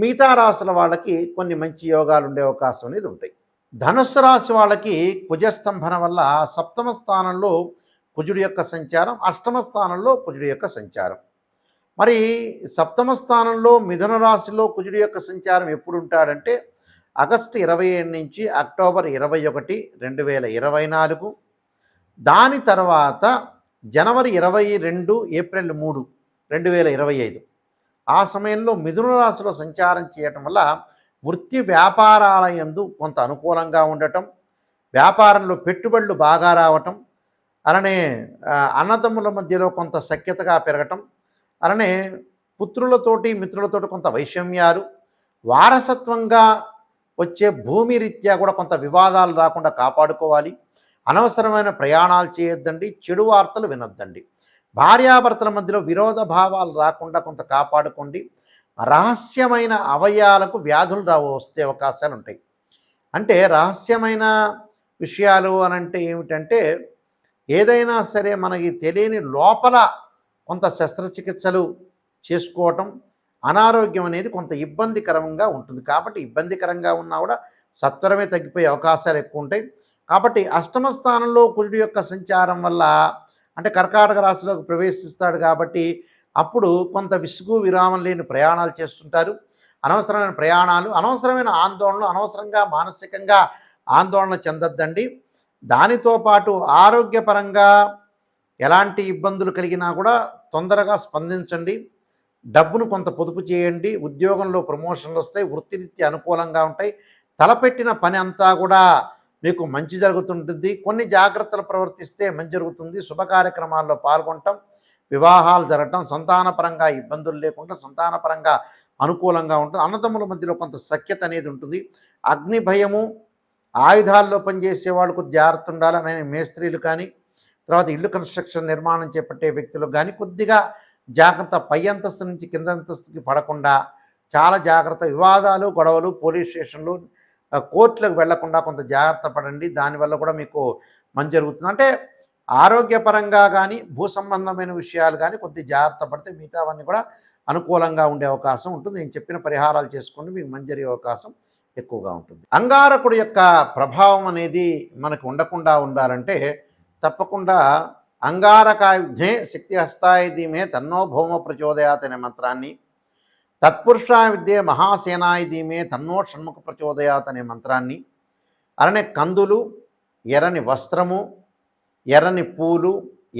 మిగతా రాశుల వాళ్ళకి కొన్ని మంచి యోగాలు ఉండే అవకాశం అనేది ఉంటాయి. ధనుస్సు రాశి వాళ్ళకి కుజస్తంభన వల్ల సప్తమ స్థానంలో కుజుడి యొక్క సంచారం అష్టమ స్థానంలో కుజుడి యొక్క సంచారం. మరి సప్తమ స్థానంలో మిథున రాశిలో కుజుడి యొక్క సంచారం ఎప్పుడు ఉంటాడంటే ఆగస్టు ఇరవై ఏడు నుంచి అక్టోబర్ ఇరవై ఒకటి రెండు వేల ఇరవై నాలుగు. దాని తర్వాత జనవరి ఇరవై రెండు ఏప్రిల్ మూడు రెండు వేల ఇరవై ఐదు. ఆ సమయంలో మిథున రాశిలో సంచారం చేయటం వల్ల వృత్తి వ్యాపారాల యందు కొంత అనుకూలంగా ఉండటం వ్యాపారంలో పెట్టుబడులు బాగా రావటం అలానే అన్నదమ్ముల మధ్యలో కొంత సఖ్యతగా పెరగటం అలానే పుత్రులతోటి మిత్రులతోటి కొంత వైషమ్యాలు వారసత్వంగా వచ్చే భూమి రీత్యా కూడా కొంత వివాదాలు రాకుండా కాపాడుకోవాలి. అనవసరమైన ప్రయాణాలు చేయొద్దండి చెడు వార్తలు వినొద్దండి. భార్యాభర్తల మధ్యలో విరోధ భావాలు రాకుండా కొంత కాపాడుకోండి. రహస్యమైన అవయాలకు వ్యాధులు రావు వస్తే అవకాశాలు ఉంటాయి. అంటే రహస్యమైన విషయాలు అని అంటే ఏమిటంటే ఏదైనా సరే మనకి తెలియని లోపల కొంత శస్త్రచికిత్సలు చేసుకోవటం అనారోగ్యం అనేది కొంత ఇబ్బందికరంగా ఉంటుంది. కాబట్టి ఇబ్బందికరంగా ఉన్నా కూడా సత్వరమే తగ్గిపోయే అవకాశాలు ఎక్కువ ఉంటాయి. కాబట్టి అష్టమ స్థానంలో కుజుడి యొక్క సంచారం వల్ల అంటే కర్కాటక రాశిలోకి ప్రవేశిస్తాడు కాబట్టి అప్పుడు కొంత విసుగు విరామం లేని ప్రయాణాలు చేస్తుంటారు. అనవసరమైన ప్రయాణాలు అనవసరమైన ఆందోళనలు అనవసరంగా మానసికంగా ఆందోళన చెందొద్దండి. దానితో పాటు ఆరోగ్యపరంగా ఎలాంటి ఇబ్బందులు కలిగినా కూడా తొందరగా స్పందించండి. డబ్బును కొంత పొదుపు చేయండి. ఉద్యోగంలో ప్రమోషన్లు వస్తాయి. వృత్తిరీత్యా అనుకూలంగా ఉంటాయి. తలపెట్టిన పని అంతా కూడా మీకు మంచి జరుగుతుంటుంది. కొన్ని జాగ్రత్తలు ప్రవర్తిస్తే మంచి జరుగుతుంది. శుభ కార్యక్రమాల్లో పాల్గొనటం వివాహాలు జరగటం సంతానపరంగా ఇబ్బందులు లేకుండా సంతానపరంగా అనుకూలంగా ఉంటుంది. అన్నదమ్ముల మధ్యలో కొంత సఖ్యత అనేది ఉంటుంది. అగ్ని భయము ఆయుధాల్లో పనిచేసే వాళ్ళకు జాగ్రత్త ఉండాలని మేస్త్రీలు కానీ తర్వాత ఇల్లు కన్స్ట్రక్షన్ నిర్మాణం చేపట్టే వ్యక్తులకు కానీ కొద్దిగా జాగ్రత్త పై అంతస్తు నుంచి కింద అంతస్తుకి పడకుండా చాలా జాగ్రత్త. వివాదాలు గొడవలు పోలీస్ స్టేషన్లు కోర్టులకు వెళ్ళకుండా కొంత జాగ్రత్త పడండి. దానివల్ల కూడా మీకు మంచి జరుగుతుంది. అంటే ఆరోగ్యపరంగా కానీ భూ సంబంధమైన విషయాలు కానీ కొద్ది జాగ్రత్త పడితే మిగతావన్నీ కూడా అనుకూలంగా ఉండే అవకాశం ఉంటుంది. నేను చెప్పిన పరిహారాలు చేసుకోండి. మీకు మంచి జరిగే అవకాశం ఎక్కువగా ఉంటుంది. అంగారకుడు యొక్క ప్రభావం అనేది మనకు ఉండకుండా ఉండాలంటే తప్పకుండా అంగారకాయుధ్యే శక్తి హస్తాయ ధీమే తన్నో భౌమ ప్రచోదయాత్ అనే మంత్రాన్ని తత్పురుష విద్యే మహాసేనాయ ధీమే తన్నో షణ్ముఖ ప్రచోదయాత్ అనే మంత్రాన్ని. అలానే కందులు ఎర్రని వస్త్రము ఎర్రని పూలు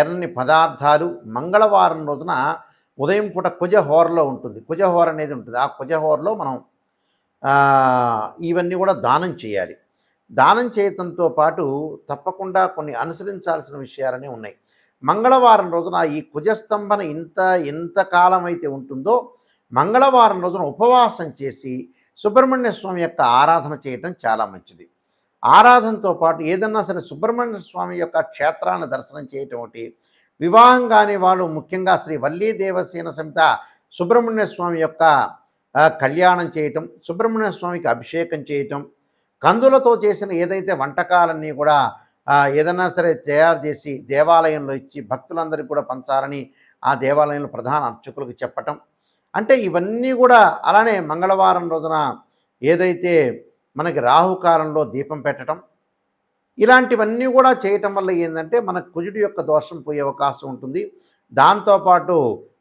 ఎర్రని పదార్థాలు మంగళవారం రోజున ఉదయం పూట కుజహోరలో ఉంటుంది. కుజహోర అనేది ఉంటుంది. ఆ కుజహోరలో మనం ఇవన్నీ కూడా దానం చేయాలి. దానం చేయటంతో పాటు తప్పకుండా కొన్ని అనుసరించాల్సిన విషయాలనే ఉన్నాయి. మంగళవారం రోజున ఈ కుజస్తంభన ఇంత ఎంతకాలం అయితే ఉంటుందో మంగళవారం రోజున ఉపవాసం చేసి సుబ్రహ్మణ్య స్వామి యొక్క ఆరాధన చేయటం చాలా మంచిది. ఆరాధనతో పాటు ఏదన్నా సరే సుబ్రహ్మణ్య స్వామి యొక్క క్షేత్రాన్ని దర్శనం చేయటం ఒకటి వివాహం కాని వాళ్ళు ముఖ్యంగా శ్రీ వల్లీ దేవసేన సమిత సుబ్రహ్మణ్య స్వామి యొక్క కళ్యాణం చేయటం సుబ్రహ్మణ్య స్వామికి అభిషేకం చేయటం కందులతో చేసిన ఏదైతే వంటకాలన్నీ కూడా ఏదైనా సరే తయారు చేసి దేవాలయంలో ఇచ్చి భక్తులందరికీ కూడా పంచాలని ఆ దేవాలయంలో ప్రధాన అర్చకులకు చెప్పటం అంటే ఇవన్నీ కూడా అలానే మంగళవారం రోజున ఏదైతే మనకి రాహుకాలంలో దీపం పెట్టడం ఇలాంటివన్నీ కూడా చేయటం వల్ల ఏంటంటే మన కుజుడి యొక్క దోషం పోయే అవకాశం ఉంటుంది. దాంతోపాటు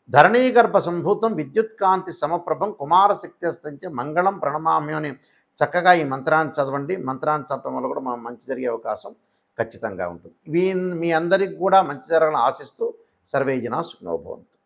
ధరణీగర్భ సంభూతం విద్యుత్ కాంతి సమప్రభం కుమారశక్తి అస్తంచే మంగళం ప్రణమామ్యం అని చక్కగా ఈ మంత్రాన్ని చదవండి. మంత్రాన్ని చదవడం వల్ల కూడా మనం మంచి జరిగే అవకాశం ఖచ్చితంగా ఉంటుంది. వీ మీ అందరికి కూడా మంచి జరగాలని ఆశిస్తూ సర్వేజన సుఖనోభవం